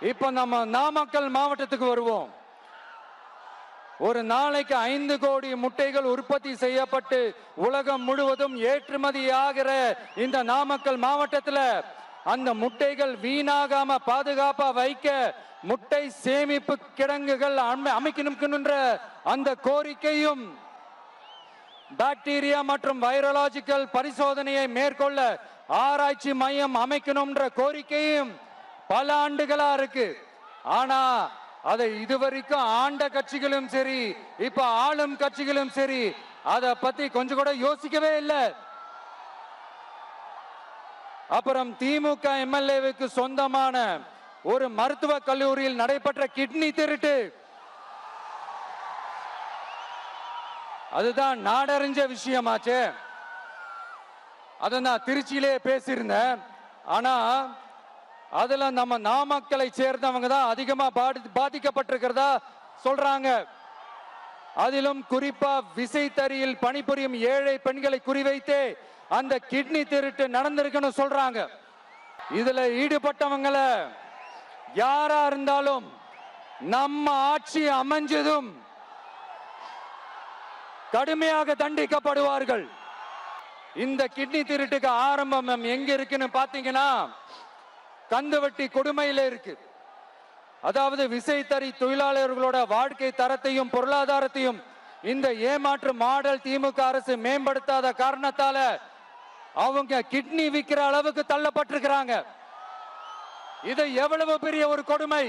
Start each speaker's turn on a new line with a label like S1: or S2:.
S1: இப்ப நம்ம நாமக்கல் மாவட்டத்துக்கு வருவோம். ஒரு நாளைக்கு ஐந்து கோடி முட்டைகள் உற்பத்தி செய்யப்பட்டு உலகம் முழுவதும் ஏற்றுமதி ஆகிற இந்த நாமக்கல் மாவட்டத்தில் அந்த முட்டைகள் வீணாகாம பாதுகாப்பா வைக்க முட்டை சேமிப்பு கிடங்குகள் அமை- அமைக்கணும்ன்ற அந்த கோரிக்கையும் பாக்டீரியா மற்றும் வைரலாஜிக்கல் பரிசோதனையை மேற்கொள்ள ஆராய்ச்சி மையம் அமைக்கணும்ன்ற கோரிக்கையும் பல ஆண்டுகளா இருக்கு. ஆனா அதை இதுவரைக்கும் ஆண்ட கட்சிகளும் சரி இப்ப ஆளும் கட்சிகளும் சரி அத பத்தி கொஞ்சம் கூட யோசிக்கவே இல்லை. அப்புறம் திமுக எம்எல்ஏவுக்கு சொந்தமான ஒரு மருத்துவ கல்லூரியில் நடைபெற்ற கிட்னி திருட்டு. அதுதான் நாடறிஞ்ச விஷயமாச்சே. அதை நான் திருச்சியிலே பேசியிருந்தேன். ஆனா அதுல நம்ம நாமக்கலை சேர்ந்தவங்க தான் அதிகமா பாதி பாதிக்கப்பட்டிருக்கிறதா சொல்றாங்க. அதிலும் குறிப்பா விசைத்தறியில் பணிபுரியும் ஏழை பெண்களை குறிவைத்தே அந்த கிட்னி திருட்டு நடந்திருக்குன்னு சொல்றாங்க. இதுல ஈடுபட்டவங்கள யாரா இருந்தாலும் நம்ம ஆட்சி அமைஞ்சதும் கடுமையாக தண்டிக்கப்படுவார்கள். இந்த கிட்னி திருட்டுக்கு ஆரம்பம் எங்க இருக்குன்னு பாத்தீங்கன்னா கந்துவட்டி கொடுமையில இருக்கு. அதாவது விசைத்தறி தொழிலாளர்களோட வாழ்க்கை தரத்தையும் பொருளாதாரத்தையும் இந்த ஏமாற்று மாடல் திமுக அரசு மேம்படுத்தாத காரணத்தால அவங்க கிட்னி விற்கிற அளவுக்கு தள்ளப்பட்டிருக்கிறாங்க. இது எவ்வளவு பெரிய ஒரு கொடுமை?